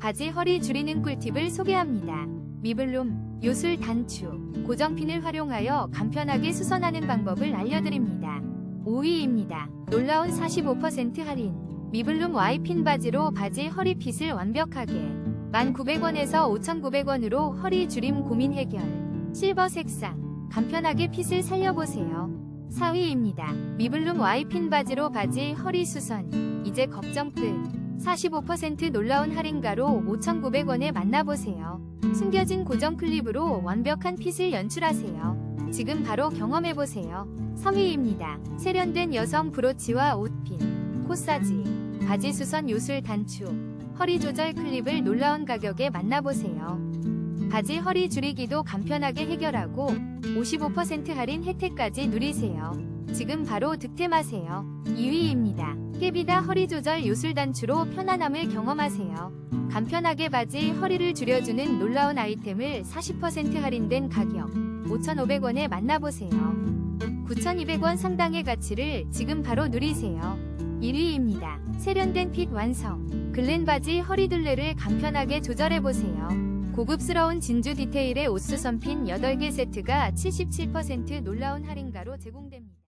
바지 허리 줄이는 꿀팁을 소개합니다. 미블룸, 요술 단추, 고정핀을 활용하여 간편하게 수선하는 방법을 알려드립니다. 5위입니다. 놀라운 45% 할인. 미블룸 Y핀 바지로 바지 허리핏을 완벽하게 1,900원에서 5,900원으로 허리 줄임 고민 해결. 실버 색상. 간편하게 핏을 살려보세요. 4위입니다. 미블룸 Y핀 바지로 바지 허리 수선. 이제 걱정 끝. 45% 놀라운 할인가로 5,900원에 만나보세요. 숨겨진 고정 클립으로 완벽한 핏을 연출하세요. 지금 바로 경험해보세요. 3위입니다. 세련된 여성 브로치와 옷핀, 코사지, 바지 수선 요술 단추, 허리 조절 클립을 놀라운 가격에 만나보세요. 바지 허리 줄이기도 간편하게 해결하고 55% 할인 혜택까지 누리세요. 지금 바로 득템하세요. 2위입니다. 깨비다 허리 조절 요술 단추로 편안함을 경험하세요. 간편하게 바지 허리를 줄여주는 놀라운 아이템을 40% 할인된 가격 5,500원에 만나보세요. 9,200원 상당의 가치를 지금 바로 누리세요. 1위입니다. 세련된 핏 완성. 글렌 바지 허리 둘레를 간편하게 조절해보세요. 고급스러운 진주 디테일의 옷수선핀 8개 세트가 77% 놀라운 할인가로 제공됩니다.